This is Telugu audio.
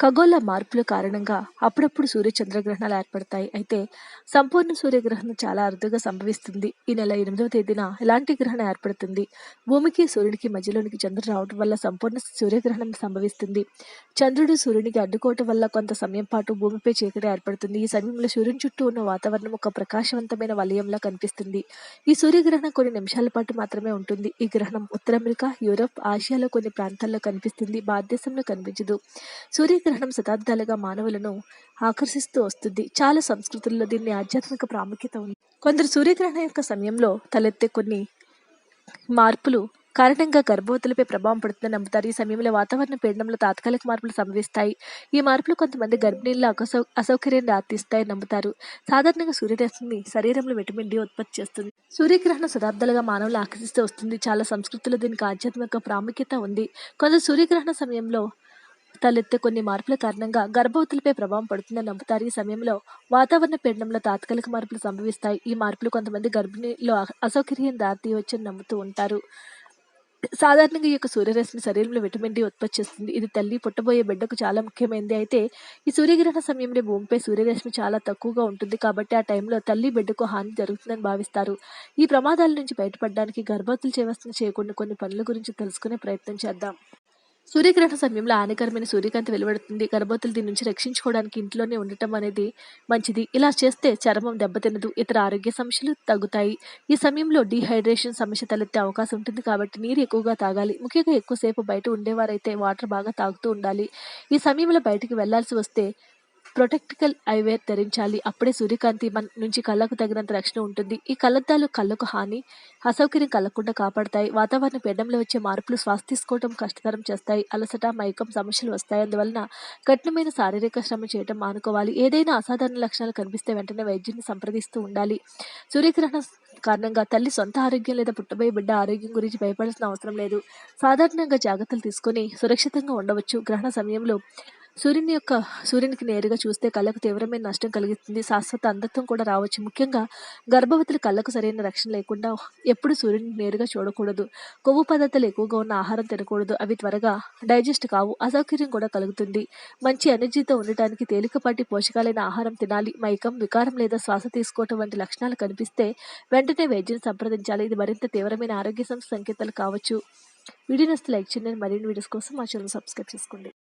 ఖగోళ మార్పుల కారణంగా అప్పుడప్పుడు సూర్య చంద్రగ్రహణాలు ఏర్పడతాయి. అయితే సంపూర్ణ సూర్యగ్రహణం చాలా అరుదుగా సంభవిస్తుంది. ఈ నెల ఎనిమిదవ తేదీన ఇలాంటి గ్రహణం ఏర్పడుతుంది? భూమికి సూర్యుడికి మధ్యలోనికి చంద్రుడు రావడం వల్ల సంపూర్ణ సూర్యగ్రహణం సంభవిస్తుంది. చంద్రుడు సూర్యునికి అడ్డుకోవటం వల్ల కొంత సమయం పాటు భూమిపై చీకటి ఏర్పడుతుంది. ఈ సమయంలో సూర్యుని చుట్టూ ఉన్న వాతావరణం ఒక ప్రకాశవంతమైన వలయంలా కనిపిస్తుంది. ఈ సూర్యగ్రహణం కొన్ని నిమిషాల పాటు మాత్రమే ఉంటుంది. ఈ గ్రహణం ఉత్తర అమెరికా యూరప్ ఆసియాలో కొన్ని ప్రాంతాల్లో కనిపిస్తుంది. భారతదేశంలో కనిపించదు. గ్రహణం శతాబ్దాలుగా మానవులను ఆకర్షిస్తూ వస్తుంది. చాలా సంస్కృతుల్లో దీన్ని ఆధ్యాత్మిక ప్రాముఖ్యత ఉంది. కొందరు సూర్యగ్రహణం యొక్క సమయంలో తలెత్తే కొన్ని మార్పులు కారణంగా గర్భవతులపై ప్రభావం పడుతుందని నమ్ముతారు. ఈ సమయంలో వాతావరణ పీడనంలో తాత్కాలిక మార్పులు సంభవిస్తాయి. ఈ మార్పులు కొంతమంది గర్భిణీల్లో అసౌ అసౌకర్యం దారితీస్తాయని నమ్ముతారు. సాధారణంగా సూర్యరశ్మి శరీరంలో విటమిన్ డి ఉత్పత్తి చేస్తుంది. సూర్యగ్రహణం శతాబ్దాలుగా మానవులు ఆకర్షిస్తూ వస్తుంది. చాలా సంస్కృతుల్లో దీనికి ఆధ్యాత్మిక ప్రాముఖ్యత ఉంది. కొందరు సూర్యగ్రహణ సమయంలో తలెత్తే కొన్ని మార్పుల కారణంగా గర్భవతులపై ప్రభావం పడుతుందని నమ్ముతారు. ఈ సమయంలో వాతావరణ పీడనంలో తాత్కాలిక మార్పులు సంభవిస్తాయి. ఈ మార్పులు కొంతమంది గర్భిణీలో అసౌకర్యం దారితీయవచ్చని నమ్ముతూ ఉంటారు. సాధారణంగా ఈ యొక్క సూర్యరశ్మి శరీరంలో విటమిన్ డి ఉత్పత్తి చేస్తుంది. ఇది తల్లి పుట్టబోయే బిడ్డకు చాలా ముఖ్యమైనది అయితే ఈ సూర్యగ్రహణ సమయంలో భూమిపై సూర్యరశ్మి చాలా తక్కువగా ఉంటుంది కాబట్టి ఆ టైంలో తల్లి బిడ్డకు హాని జరుగుతుందని భావిస్తారు. ఈ ప్రమాదాల నుంచి బయటపడడానికి గర్భవతులు చేయవలసిన చేయకుండా కొన్ని పనుల గురించి తెలుసుకునే ప్రయత్నం చేద్దాం. సూర్యగ్రహణ సమయంలో హానికరమైన సూర్యకాంతి వెలువడుతుంది. గర్భవతులు దీని నుంచి రక్షించుకోవడానికి ఇంట్లోనే ఉండటం అనేది మంచిది. ఇలా చేస్తే చర్మం దెబ్బతినదు ఇతర ఆరోగ్య సమస్యలు తగ్గుతాయి. ఈ సమయంలో డీహైడ్రేషన్ సమస్య తలెత్తే అవకాశం ఉంటుంది కాబట్టి నీరు ఎక్కువగా తాగాలి. ముఖ్యంగా ఎక్కువసేపు బయట ఉండేవారైతే వాటర్ బాగా తాగుతూ ఉండాలి. ఈ సమయంలో బయటికి వెళ్ళాల్సి వస్తే ప్రొటెక్టికల్ ఐవేర్ ధరించాలి. అప్పుడే సూర్యకాంతి మన నుంచి కళ్ళకు తగినంత రక్షణ ఉంటుంది. ఈ కళ్ళద్దాలు కళ్ళకు హాని అసౌకర్యం కలగకుండా కాపాడతాయి. వాతావరణ పీడంలో వచ్చే మార్పులు శ్వాస తీసుకోవడం కష్టతరం చేస్తాయి. అలసట మైకం సమస్యలు వస్తాయి అందువలన కఠినమైన శారీరక శ్రమ చేయడం మానుకోవాలి. ఏదైనా అసాధారణ లక్షణాలు కనిపిస్తే వెంటనే వైద్యుని సంప్రదిస్తూ ఉండాలి. సూర్యగ్రహణ కారణంగా తల్లి సొంత ఆరోగ్యం లేదా పుట్టబోయే బిడ్డ ఆరోగ్యం గురించి భయపడాల్సిన అవసరం లేదు. సాధారణంగా జాగ్రత్తలు తీసుకొని సురక్షితంగా ఉండవచ్చు. గ్రహణ సమయంలో సూర్యుని యొక్క సూర్యునికి నేరుగా చూస్తే కళ్ళకు తీవ్రమైన నష్టం కలిగిస్తుంది. శాశ్వత అంధత్వం కూడా రావచ్చు. ముఖ్యంగా గర్భవతులు కళ్ళకు సరైన రక్షణ లేకుండా ఎప్పుడు సూర్యుని నేరుగా చూడకూడదు. కొవ్వు పదార్థాలు ఎక్కువగా ఉన్న ఆహారం తినకూడదు. అవి త్వరగా డైజెస్ట్ కావు. అసౌకర్యం కూడా కలుగుతుంది. మంచి ఎనర్జీతో ఉండటానికి తేలికపాటి పోషకాలైన ఆహారం తినాలి. మైకం వికారం లేదా శ్వాస తీసుకోవటం వంటి లక్షణాలు కనిపిస్తే వెంటనే వైద్యుని సంప్రదించాలి. ఇది మరింత తీవ్రమైన ఆరోగ్య సంస్థ సంకేతాలు కావచ్చు. వీడియో నస్తే లైక్ చేయండి. మరిన్ని వీడియోస్ కోసం మా ఛానల్ సబ్స్క్రైబ్ చేసుకోండి.